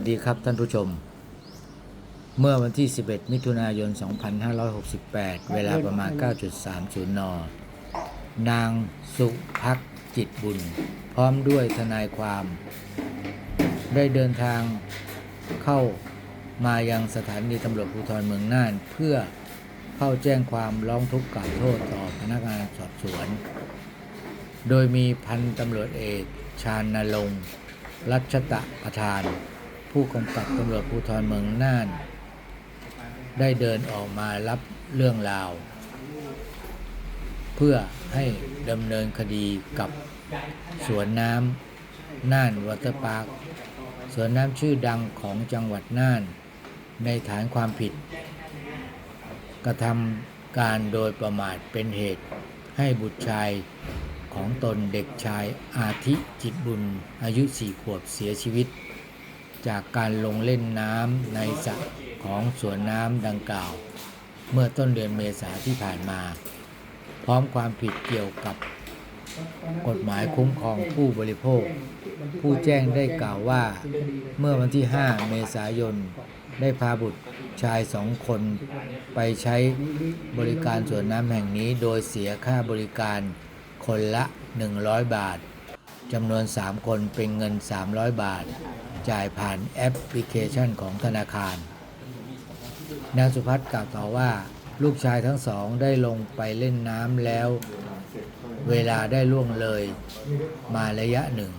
วัสดีครับท่านผู้ชม เมื่อวันที่ 11 มิถุนายน 2568 เวลาประมาณ 9.30 น นางสุพักจิตบุญ พร้อมด้วยทนายความ ได้เดินทางเข้ามายังสถานีตำรวจภูธรเมืองน่าน เพื่อเข้าแจ้งความร้องทุกข์กล่าวโทษต่อพนักงานสอบสวน โดยมีพันตำรวจเอกชาญนรงค์รัชตะประธาน ผู้กำกับตำรวจภูธรเมืองน่าน ได้เดินออกมารับเรื่องราว เพื่อให้ดำเนินคดีกับสวนน้ำน่านวอเตอร์พาร์คสวนน้ำชื่อดังของจังหวัดน่าน ในฐานความผิด กระทำการโดยประมาทเป็นเหตุให้บุตรชายของตนเด็กชายอาทิจิตบุญอายุสี่ขวบเสียชีวิต จากการลงเล่นน้ำในสระของสวนน้ำดังกล่าว เมื่อต้นเดือนเมษาที่ผ่านมา พร้อมความผิดเกี่ยวกับกฎหมายคุ้มครองผู้บริโภค ผู้แจ้งได้กล่าวว่า เมื่อวันที่ 5 เมษายน ได้พาบุตรชายสองคนไปใช้บริการสวนน้ำแห่งนี้โดยเสียค่าบริการคนละ 100 บาทจำนวน 3 คนเป็นเงิน 300 บาท จ่ายผ่านแอปพลิเคชันของธนาคาร นางสุพัฒน์กล่าวต่อว่า ลูกชายทั้งสองได้ลงไปเล่นน้ำแล้ว เวลาได้ล่วงเลยมาระยะหนึ่ง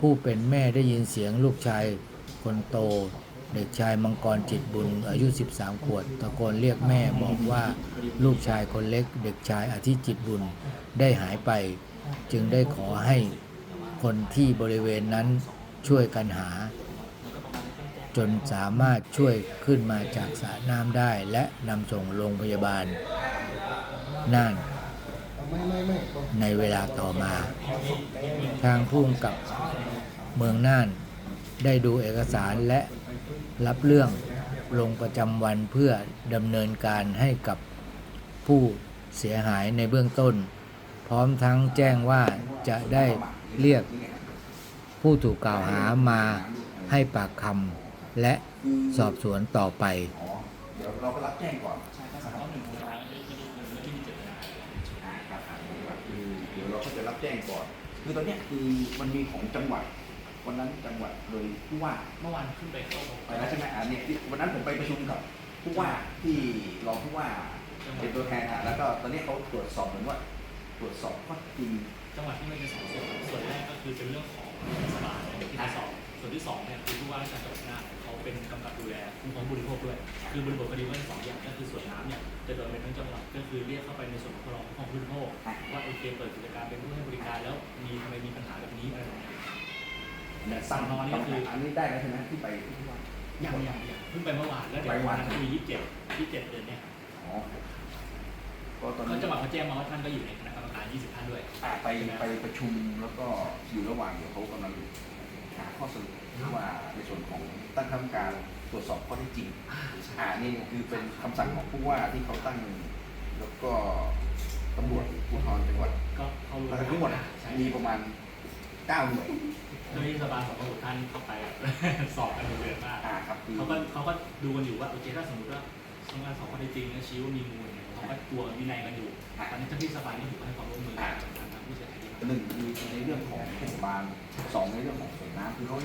ผู้เป็นแม่ได้ยินเสียงลูกชายคนโต เด็กชายมังกรจิตบุญอายุ 13 ขวบตะโกนเรียกแม่บอกว่าลูกชายคนเล็ก เด็กชายอาทิจิตบุญได้หายไป จึงได้ขอให้คนที่บริเวณนั้น ช่วยกันหา จนสามารถช่วยขึ้นมาจากสระน้ำได้และนำส่งโรงพยาบาล น่านในเวลาต่อมา ทางผู้กำกับเมืองน่านได้ดูเอกสารและรับเรื่องลงประจำวันเพื่อดำเนินการให้กับผู้เสียหายในเบื้องต้น พร้อมทั้งแจ้งว่าจะได้เรียก ผู้ถูกกล่าวหามาให้ปากคำและสอบสวนต่อไปอ๋อเดี๋ยวเราก็รับแจ้งก่อนอ่าครับคือเดี๋ยวเราก็จะรับแจ้งก่อน คือตอนเนี้ยคือมันมีของจังหวัดวันนั้นจังหวัดโดยผู้ว่าเมื่อวานขึ้นไปเข้าไปแล้วใช่ไหมอ่าเนี่ยที่วันนั้นผมไปประชุมกับผู้ว่าที่รองผู้ว่าเป็นตัวแทนอะแล้วก็ตอนนี้เขาตรวจสอบเหมือนว่า ตรวจสอบข้อเท็จจริงจังหวัดที่มันเป็นสองส่วนส่วนแรกก็คือเป็นเรื่องของ เทศบาลที่ทดสอบส่วนที่สองเนี่ยคือผู้ว่าราชการจังหวัดน่านเขาเป็นกำกับดูแลคุ้มครองผู้บริโภคด้วย คือบริบทคดีว่าสองอย่างก็คือส่วนน้ำเนี่ยจะโดนเป็นทั้งจังหวัดก็คือเรียกเข้าไปในส่วนของคุ้มครองผู้บริโภคว่าโอเคเปิดกิจการเป็นผู้ให้บริการแล้วมีทำไมมีปัญหาแบบนี้อะไรแบบนี้เนี่ยสั่งสำนวนนี่คืออันนี้ได้แล้วใช่ไหมที่ไปที่ผู้ว่ายังยังยังเพิ่งไปเมื่อวานแล้วเดี๋ยวไปวันวันนั้นคือยี่สิบเจ็ดยี่สิบเจ็ดเดือนเนี่ยอ๋อ ก็ตอนก็นี้จังหวัดเขาแจ้งมาว่าท่านก็อยู่ในคณะกรรมการ 20 ท่านด้วย อ่าไปไปประชุมแล้วก็อยู่ระหว่างเดี๋ยวเขากำลังหาข้อสรุปว่าในส่วนของตั้งคณะกรรมการตรวจสอบข้อเท็จจริงอ่านี่คือเป็นคำสั่งของผู้ว่าที่เขาตั้ง แล้วก็ตำรวจภูธรจังหวัดก็เขารู้ทั้งหมดอะใช่มีประมาณเก้าหน่วยเจ้าหน้าที่เทศบาลสองพระท่านเข้าไปสอบกันเดือดมากอ่าครับคือ เขาก็เขาก็ดูกันอยู่ว่าโอเคถ้าสมมติว่าทำงานสอบข้อเท็จจริงแล้วชี้ว่ามีมูลเนี่ย เขาก็กลัววินัยกันอยู่ตอนนี้เจ้าหน้าที่เทศบาลนี่ถือว่าให้ความร่วมมือกับทางทางผู้เสียหายดีมากหนึ่งคือในเรื่องของเทศบาลสองในเรื่องของสวนน้ำคือเขา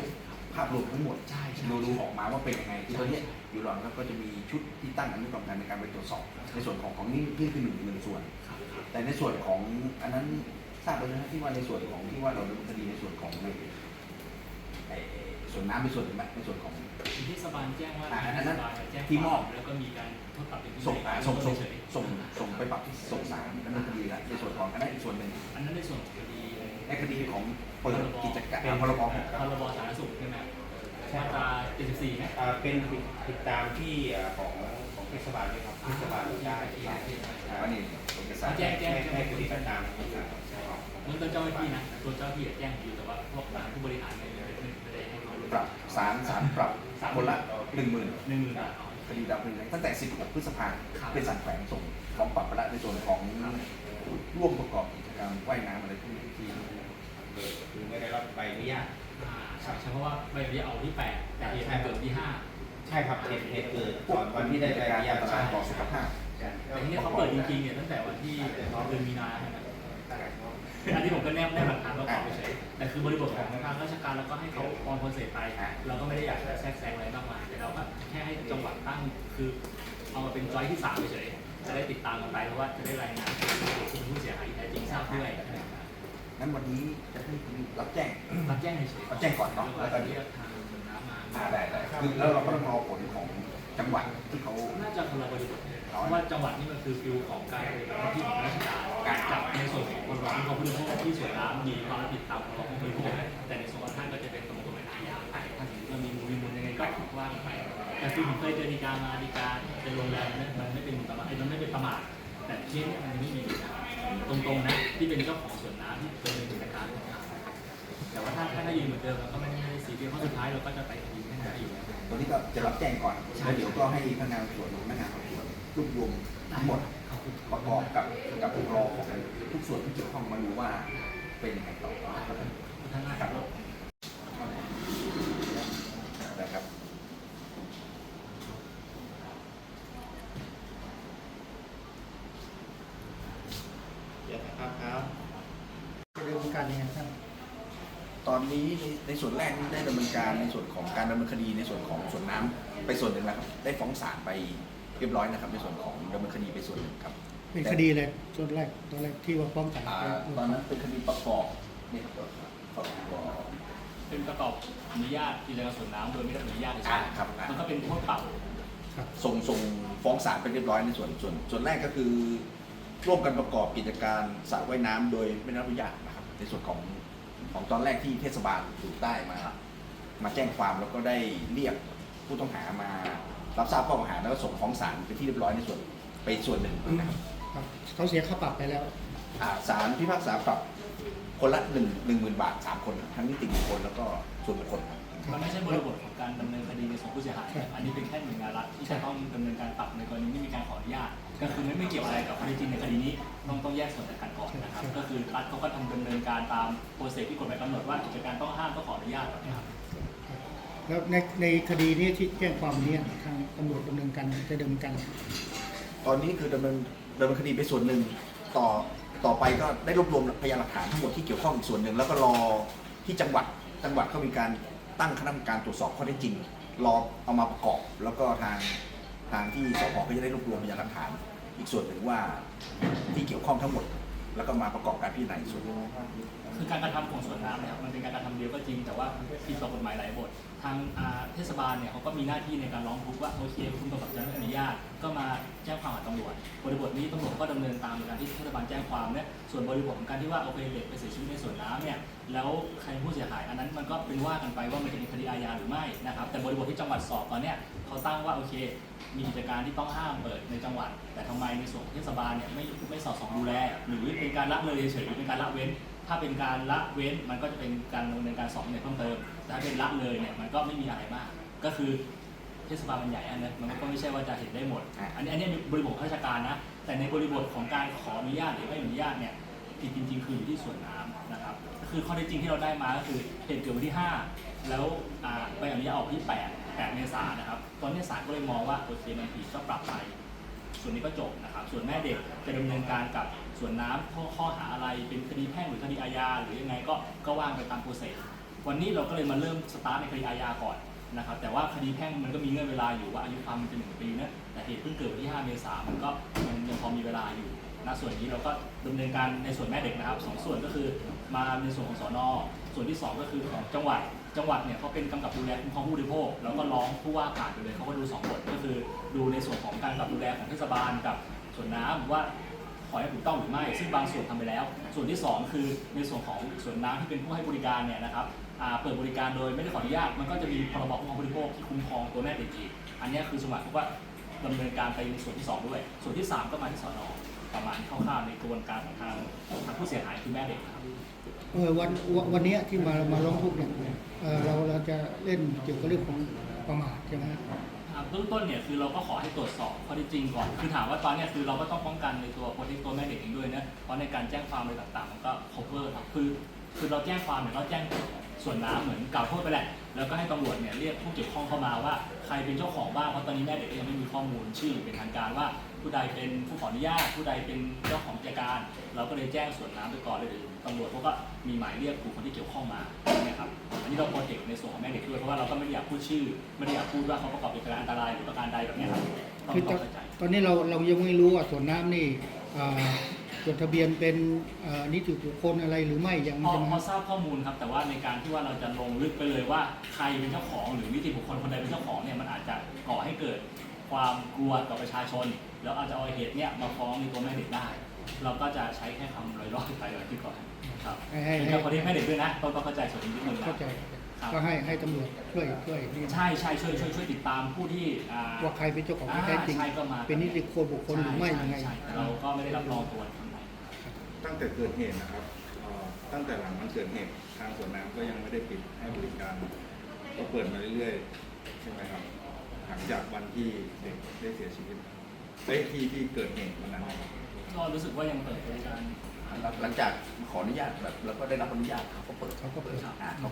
ภาพรวมทั้งหมดใช่ใช่ดูดูออกมาว่าเป็นยังไงคือตอนเนี้ยอยู่หลังแล้วก็จะมีชุดที่ตั้งอนุกรรมการในการไปตรวจสอบ ในส่วนของของนี่นี่คือหนึ่งหนึ่งส่วนครับครับแต่ในส่วนของอันนั้นทราบไปแล้วนะที่ว่าในส่วนของที่ว่าเราดำเนินคดีในส่วนของในไอ้ ส่วนน้ำเป็นส่วนหนึ่งไหมในส่วนของที่เทศบาลแจ้งว่าอ่าอันเทนั้นศบาลแจ้งที่มอบ แล้วก็มีการโทษปรับเป็นส่งอ่าส่งส่งเฉยส่งส่งไปปรับที่ส่งศาลดำเนินคดีแล้วในส่วนของอันนั้นอีกส่วนหนึ่งอันนั้นในส่วนของคดีในคดีของเปิดกิจการพรบพรบสาธารณสุขใช่ไหมมาตรา74ไหมอ่าเป็นผิดผิดตามที่อ่าของของเทศบาลด้วยครับเทศบาลได้ที่อ่าอันนี้เอกสารแจ้งแจ้งให้แจ้งให้ปฏิบัติตามครับเรื่องต้นเจ้าหน้าที่นะตัวเจ้าหน้าที่แจ้งอยู่แต่ว่าพวกผู้บริหารเนี่ยไม่ได้ให้ความรู้ ปรับศาลศาลปรับคนละหนึ่งหมื่นหนึ่งหมื่นบาทคดีดำเนินตั้งแต่ 16 พฤษภาคมครับเป็นสั่งแขวงส่งของปรับไปละในส่วนของร่วมประกอบกิจกรรมว่ายน้ำอะไรพวกนี้ที่คือไม่ได้รับใบอนุญาตอ่าใช่ใช่เพราะว่าใบอนุญาตเอาที่แปดแต่เหตุมันเกิดที่ห้าใช่ครับเหตุเหตุเกิดก่อนวันที่ได้ใบอการนุญาตอันตรายต่อสุขภาพแต่ทีนี้เขาเปิดจริงๆเนี่ยตั้งแต่วันที่เดือนมีนาใช่ไหม อันนี้ผมก็แนบแนบหลักฐานประกอบไปเฉยแต่คือบริบทของทางราชการแล้วก็ให้เขาออนโปรเซสไป เราก็ไม่ได้อยากจะแทรกแซงอะไรมากมายแต่เราก็แค่ให้จังหวัดตั้งคือเอามาเป็นจอยที่สามเฉยๆจะได้ติดตามกันไปเพราะว่าจะได้รายงานให้ผู้เสียหายที่แท้จริงทราบด้วยงั้นวันนี้จะให้คุณรับแจ้งรับแจ้งเฉยๆรับแจ้งก่อนเนาะแล้วก็เรียกทางสำนักมาอ่าได้ได้คือแล้วเราก็ต้องรอผลของจังหวัดที่เขาน่าจะคนละบริบท เพราะว่าจังหวัดนี่มันคือฟิลของการปฏิบัติหน้าที่ของราชการการจับในส่วนของคนร้องของผู้บริโภคที่ส่วนน้ำมีความรับผิดตามของผู้บริโภคแต่ในส่วนของท่านก็จะเป็นตำรวจกฎหมายอาญาไปถ้านจะมีมูลมีมูลยังไงก็ว่ากันไปแต่คือผมเคยเจอดีกามาดีกาเป็นโรงแรมเนี่ยมันไม่เป็นประมาทมันไม่เป็นประมาทแต่เคสเนี่ยมันไม่มีตรงๆนะที่เป็นเจ้าของส่วนน้ำที่เป็นกิจการแต่ว่าถ้าถ้าได้ยืนเหมือนเดิมเราก็ไม่ได้ซีเรียสเพราะสุดท้ายเราก็จะไปคดีให้ได้อยู่แล้ตัวนี้ก็จะรับแจ้งก่อนแล้วเดี๋ยวก็ให้พนักงานสอบสวนพนักงานสอบสวน รวบรวมทั้งหมดประกอบกับกับรอของทุกส่วนที่เกี่ยวข้องมาดูว่าเป็นยังไงต่อท่านนะครับนะครับเดี๋ยวนะครับครับจะดำเนินการยังไงท่านตอนนี้ในในส่วนแรกนี่ได้ดำเนินการในส่วนของการดำเนินคดีในส่วนของส่วนน้ำไปส่วนหนึ่งแล้วครับได้ฟ้องศาลไป เรียบร้อยนะครับในส่วนของดำเนินคดีไปส่วนหนึ่งครับ เป็นคดีอะไรส่วนแรกตอนแรกที่ว่าป้องกันอ่าตอนนั้นเป็นคดีประกอบเนี่ยครับประกอบเป็นประกอบอนุญาตกิจการส่วนน้ำโดยไม่ได้รับอนุญาตอ่าครับอ่ามันก็เป็นโทษปรับครับส่งส่งฟ้องศาลไปเรียบร้อยในส่วนส่วนส่วนแรกก็คือ ร่วมกันประกอบกิจการสระว่ายน้ำโดยไม่ได้รับอนุญาตนะครับ ในส่วนของของตอนแรกที่เทศบาลถูกใต้มา มาแจ้งความแล้วก็ได้เรียกผู้ต้องหามา รับทราบข้อกล่าวหาแล้วก็ส่งฟ้องศาลเป็นที่เรียบร้อยในส่วนไปส่วนหนึ่งนะครับครับเขาเสียค่าปรับไปแล้ว อ่าศาลพิพากษาปรับคนละหนึ่งหนึ่งหมื่นบาทสามคนทั้งนิติบุคคลแล้วก็ส่วนบุคคลครับ มันไม่ใช่บริบทของการดำเนินคดีในส่วนผู้เสียหายใช่อันนี้เป็นแค่หน่วยงานรัฐที่จะต้องดำเนินการปรับในกรณีไม่มีการขออนุญาต ก็คือไม่ไม่เกี่ยวอะไรกับข้อเท็จจริงในคดีนี้ ต้องต้องแยกส่วนจากกันก่อนนะครับ ก็คือรัฐเขาก็ทำดำเนินการตามโปรเซสที่กฎหมายกำหนดว่ากิจการต้องห้ามต้องขออนุญาตนะครับ แล้วในในคดีนี้ที่แจ้งความเนี้ทางตำรวจดำเนินการจะดำเนินการตอนนี้คือดำเนินดำเนินคดีไปส่วนหนึ่งต่อต่อไปก็ได้รวบรวมพยานหลักฐานทั้งหมดที่เกี่ยวข้องอีกส่วนหนึ่งแล้วก็รอที่จังหวัดจังหวัดเขามีการตั้งคณะกรรมการตรวจสอบข้อเท็จจริง รอเอามาประกอบ แล้วก็ทางทางที่สพก็จะได้รวบรวมพยานหลักฐาน อีกส่วนหนึ่งว่าที่เกี่ยวข้องทั้งหมด แล้วก็มาประกอบการพิจารณาอีกส่วนหนึ่ง คือการกระทำของสวนน้ำนะครับมันเป็นการกระทำเดียวก็จริง แต่ว่าผิดต่อกฎหมายหลายบท ทางอ่าเทศบาลเนี่ยเขาก็มีหน้าที่ในการร้องทุกข์ว่าโอเคคุณกำลังจะไม่อนุญาตก็มาแจ้งความกับตำรวจบริบทนี้ตำรวจก็ดำเนินตามในการที่เทศบาลแจ้งความเนี่ยส่วนบริบทของการที่ว่าโอเคเด็กไปเสียชีวิตในสวนน้ำเนี่ยแล้วใครเป็นผู้เสียหายอันนั้นมันก็เป็นว่ากันไปว่ามันจะเป็นคดีอาญาหรือไม่นะครับแต่บริบทที่จังหวัดสอบตอนเนี้ยเขาตั้งว่าโอเค มีกิจการที่ต้องห้ามเปิดในจังหวัด แต่ทำไมในส่วนของเทศบาลเนี่ยไม่ไม่สอดส่องดูแล หรือเป็นการละเลยเฉยๆหรือเป็นการละเว้น ถ้าเป็นการละเว้นมันก็จะเป็นการดำเนินการสอบเนี่ยเพิ่มเติมแต่ถ้าเป็นละเลยเนี่ยมันก็ไม่มีอะไรมาก ก็คือเทศบาลมันใหญ่อันนั้นมันก็ไม่ใช่ว่าจะเห็นได้หมดอะอันนี้อันนี้เป็นบริบทข้าราชการนะ แต่ในบริบทของการขออนุญาตหรือไม่อนุญาตเนี่ยผิดจริง ๆ คืออยู่ที่ส่วนน้ำนะครับก็คือข้อเท็จจริงที่เราได้มาก็คือเหตุเกิดวันที่ 5 แล้วอ่าใบอนุญาตออกที่ 8 8 เมษายนนะครับตอนนี้ศาลก็เลยมองว่าโอเคมันผิดก็ปรับไปส่วนนี้ก็จบนะครับ ส่วนแม่เด็กจะดำเนินการกับส่วนน้ำข้อข้อหาอะไรเป็นคดีแพ่งหรือคดีอาญาหรือยังไงก็ก็ว่างไปตามโปรเซสวันนี้เราก็เลยมาเริ่มสตาร์ทในคดีอาญาก่อนนะครับ แต่ว่าคดีแพ่งมันก็มีเงื่อนเวลาอยู่ว่าอายุความมันเป็นหนึ่งปีนะแต่เหตุเพิ่งเกิดวันที่ 5 เมษายนมันก็ยังยังพอมีเวลาอยู่นะส่วนนี้เราก็ดำเนินการในส่วนแม่เด็กนะครับสองส่วนก็คือมาในส่วนของสอนอส่วนที่สองก็คือของจังหวัด จังหวัดเนี่ยเขาเป็นกำกับดูแลคุ้มครองผู้บริโภคแล้วก็ร้องผู้ว่าผ่านไปเลยเขาก็ดูสองบทก็คือดูในส่วนของการกำกับดูแลของเทศบาลกับส่วนน้ำว่าขอให้ถูกต้องหรือไม่ ซึ่งบางส่วนทำไปแล้ว ส่วนที่สองคือในส่วนของส่วนน้ำที่เป็นผู้ให้บริการเนี่ยนะครับเปิดบริการโดยไม่ได้ขออนุญาตมันก็จะมีพรบคุ้มครองผู้บริโภคที่คุ้มครองตัวแม่เด็กอีกอันนี้คือจังหวัดเขาว่าดำเนินการไปในส่วนที่สองด้วย ส่วนที่สามก็มาที่สอนอประมาณคร่าวๆในกระบวนการของทางทางผู้เสียหายคือแม่เด็กครับ เออวันวันนี้ที่มามาร้องทุกข์เนี่ยเออเราเราจะเล่นเกี่ยวกับเรื่องของประมาทใช่ไหมฮะอ่าเบื้องต้นเนี่ยคือเราก็ขอให้ตรวจสอบข้อเท็จจริงก่อน คือถามว่าตอนเนี้ยคือเราก็ต้องป้องกันในตัวคนที่ตัวแม่เด็กเองด้วยนะเพราะในการแจ้งความอะไรต่างๆ มันก็ cover ครับคือคือเราแจ้งความเนี่ยเราแจ้งส่วนน้ำเหมือนกล่าวโทษไปแหละ แล้วก็ให้ตำรวจเนี่ยเรียกผู้เกี่ยวข้องเข้ามาว่าใครเป็นเจ้าของบ้างเพราะตอนนี้แม่เด็กก็ยังไม่มีข้อมูลชื่อเป็นทางการว่า ผู้ใดเป็นผู้ขออนุญาต ผู้ใดเป็นเจ้าของกิจการ เราก็เลยแจ้งส่วนน้ำไปก่อนเลยเดี๋ยวตำรวจเขาก็มีหมายเรียกบุคคลที่เกี่ยวข้องมานะครับอันนี้เราโปรเทคในส่วนของแม่เด็กด้วยเพราะว่าเราก็ไม่ได้อยากพูดชื่อ ไม่ได้อยากพูดว่าเขาประกอบกิจการอันตรายหรือประการใดแบบเนี้ยครับต้องคือตต้ออนงเข้าใจ ตอนนี้เราเรายังไม่รู้ว่าสวนน้ำนี่อ่าจดทะเบียนเป็นอ่านิติบุคคลอะไรหรือไม่ยังพอใช่ไหมพอทราบข้อมูลครับแต่ว่าในการที่ว่าเราจะลงลึกไปเลยว่าใครเป็นเจ้าของหรือนิติบุคคลคนใดเป็นเจ้าของเนี่ยมันอาจจะก่อให้เกิด ความกลัวกับประชาชน แล้วอาจจะเอาเหตุเนี่ยมาฟ้องในตัวแม่เด็กได้ เราก็จะใช้แค่คำลอยๆไปแบบที่ก่อนครับให้ให้ เป็นให้เจ้าคนที่แม่เด็กด้วยนะต้องต้องเข้าใจส่วนนี้นิดนึงนะ เข้าใจครับ ก็ให้ให้ตำรวจช่วยช่วยนี่ใช่ใช่ช่วยช่วยช่วยติดตามผู้ที่อ่า ว่าใครเป็นเจ้าของที่แท้จริงใช่ก็มา เป็นนิติบุคคลหรือไม่ยังไง ใช่ใช่เราก็ไม่ได้รับรองตัวข้างในตั้งแต่เกิดเหตุนะครับเอ่อตั้งแต่หลังมันเกิดเหตุทางสวนน้ำก็ยังไม่ได้ปิดให้บริการ ก็เปิดมาเรื่อยๆ ใช่ไหมครับห ลังจากวันที่เด็กได้เสียชีวิตเอ้ยที่ที่เกิดเหตุวันนั้นนะครับก็รู้สึกว่ายังเปิดบริการหลังจากขออนุญาตแบบแล้วก็ได้รับอนุญาตเขาก็เปิดเขาก็เปิดอ่าเขา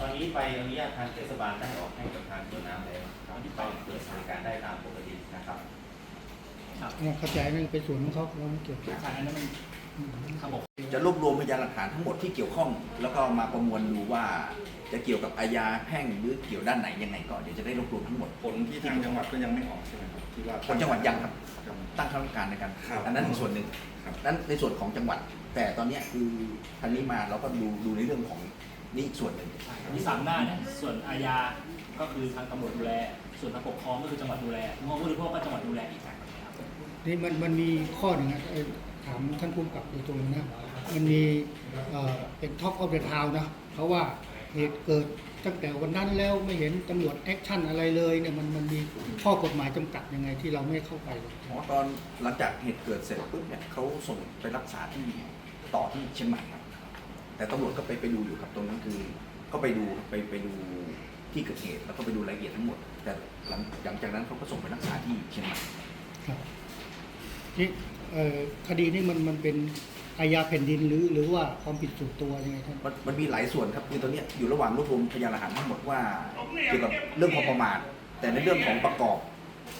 ตอนนี้ไปอนุญาตทางเทศบาลได้ออกให้กับทางสวนน้ำแล้วครับที่ไปเปิดบริการได้ตามปกตินะครับ ครับ เนี่ยเข้าใจนั่นเป็นส่วนของเขาเราไม่เกี่ยว ใช่อันนั้นมันอืม ครับผมจะรวบรวมพยานหลักฐานทั้งหมดที่เกี่ยวข้อง แล้วก็มาประมวลดูว่าจะเกี่ยวกับอาญาแพ่งหรือเกี่ยวด้านไหนยังไงก็เดี๋ยวจะได้รวบรวมทั้งหมดผลที่ทางจังหวัดก็ยังไม่ออกใช่ไหมครับที่ว่าผลจังหวัดยังครับครับตั้งคณะกรรมการในการครับอันนั้นอีกส่วนหนึ่งครับ นั้นในส่วนของจังหวัด แต่ตอนเนี้ยคือทางนี้มาเราก็ดูดูในเรื่องของนี่อีกส่วนหนึ่ง มีสามหน้าเนี่ยส่วนอาญาก็คือทางตำรวจดูแล ส่วนทางปกครองก็คือจังหวัดดูแลงอผู้บริโภคก็จังหวัดดูแลอีกครับ นี่มันมันมีข้อหนึ่งนะเอ่อ ถามท่านผู้กำกับโดยตรงนะ มันมีเอ่อเป็นท็อปออฟเดอะทาวนะ เพราะว่าเหตุเกิดตั้งแต่วันนั้นแล้วไม่เห็นตำรวจแอคชั่นอะไรเลยเนี่ยมันมันมีข้อกฎหมายจำกัดยังไงที่เราไม่เข้าไปเลยอ๋อตอนหลังจากเหตุเกิดเสร็จปุ๊บเนี่ยเขาส่งไปรักษาที่ต่อที่เชียงใหม่ครับ แต่ตำรวจก็ไปไปดูอยู่ครับตรงนั้นคือ ก็ไปดูไปไปดูที่เกิดเหตุแล้วก็ไปดูรายละเอียดทั้งหมด แต่หลังหลังจากนั้นเขาก็ส่งไปรักษาที่เชียงใหม่ครับนี่เอ่อ คดีนี้มันมันเป็นอาญาแผ่นดินหรือหรือว่าความผิดส่วนตัวยังไงท่านมันมันมีหลายส่วนครับคือตอนเนี้ยอยู่ระหว่างรวบรวมพยานหลักฐานทั้งหมดว่าเกี่ยวกับเรื่องของประมาทแต่ในเรื่องของประกอบ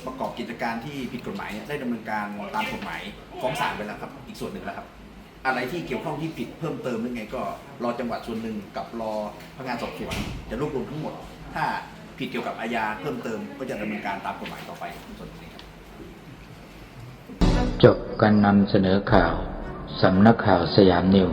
ประกอบกิจการที่ผิดกฎหมายเนี่ยได้ดำเนินการตามกฎหมายฟ้องศาลไปแล้วครับ อีกส่วนหนึ่งแล้วครับ อะไรที่เกี่ยวข้องที่ผิดเพิ่มเติมหรือไงก็รอจังหวัดส่วนหนึ่งกับรอพนักงานสอบสวนจะรวบรวมทั้งหมด ถ้าผิดเกี่ยวกับอาญาเพิ่มเติมก็จะดำเนินการตามกฎหมายต่อไปในส่วนนี้ครับ จบการนำเสนอข่าว สำนักข่าวสยามนิว